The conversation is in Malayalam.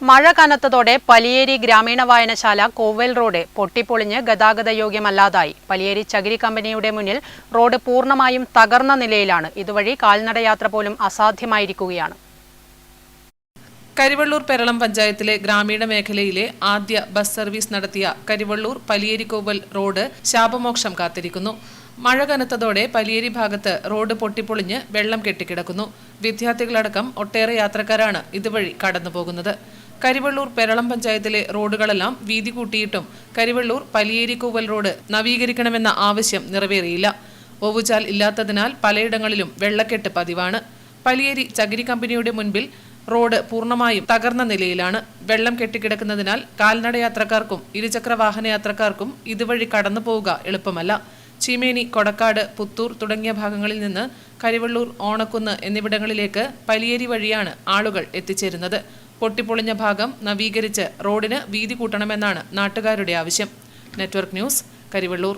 മഴ കനത്തതോടെ പലിയേരി ഗ്രാമീണ വായനശാല കോവൽ റോഡ് പൊട്ടിപ്പൊളിഞ്ഞ് ഗതാഗത യോഗ്യമല്ലാതായി. പലിയേരി ചകിരി കമ്പനിയുടെ മുന്നിൽ റോഡ് പൂർണമായും തകർന്ന നിലയിലാണ്. ഇതുവഴി കാൽനടയാത്ര പോലും അസാധ്യമായിരിക്കുകയാണ്. കരിവള്ളൂർ പെരളം പഞ്ചായത്തിലെ ഗ്രാമീണ മേഖലയിലെ ആദ്യ ബസ് സർവീസ് നടത്തിയ കരിവള്ളൂർ പലിയേരിക്കോവൽ റോഡ് ശാപമോക്ഷം കാത്തിരിക്കുന്നു. മഴ കനത്തതോടെ പലിയേരി ഭാഗത്ത് റോഡ് പൊട്ടിപ്പൊളിഞ്ഞ് വെള്ളം കെട്ടിക്കിടക്കുന്നു. വിദ്യാർത്ഥികളടക്കം ഒട്ടേറെ യാത്രക്കാരാണ് ഇതുവഴി കടന്നുപോകുന്നത്. കരിവള്ളൂർ പെരളം പഞ്ചായത്തിലെ റോഡുകളെല്ലാം വീതി കൂട്ടിയിട്ടും കരിവള്ളൂർ പലിയേരിക്കോവൽ റോഡ് നവീകരിക്കണമെന്ന ആവശ്യം നിറവേറിയില്ല. ഓവുചാൽ ഇല്ലാത്തതിനാൽ പലയിടങ്ങളിലും വെള്ളക്കെട്ട് പതിവാണ്. പലിയേരി ചകിരി കമ്പനിയുടെ മുൻപിൽ റോഡ് പൂർണമായും തകർന്ന നിലയിലാണ്. വെള്ളം കെട്ടിക്കിടക്കുന്നതിനാൽ കാൽനട യാത്രക്കാർക്കും ഇരുചക്ര വാഹന യാത്രക്കാർക്കും ഇതുവഴി കടന്നു പോവുക എളുപ്പമല്ല. ചീമേനി കൊടക്കാട് പുത്തൂർ തുടങ്ങിയ ഭാഗങ്ങളിൽ നിന്ന് കരിവള്ളൂർ ഓണക്കുന്ന് എന്നിവിടങ്ങളിലേക്ക് പലിയേരി വഴിയാണ് ആളുകൾ എത്തിച്ചേരുന്നത്. പൊട്ടിപ്പൊളിഞ്ഞ ഭാഗം നവീകരിച്ച് റോഡിന് വീതി കൂട്ടണമെന്നാണ് നാട്ടുകാരുടെ ആവശ്യം. Network news Karivellur.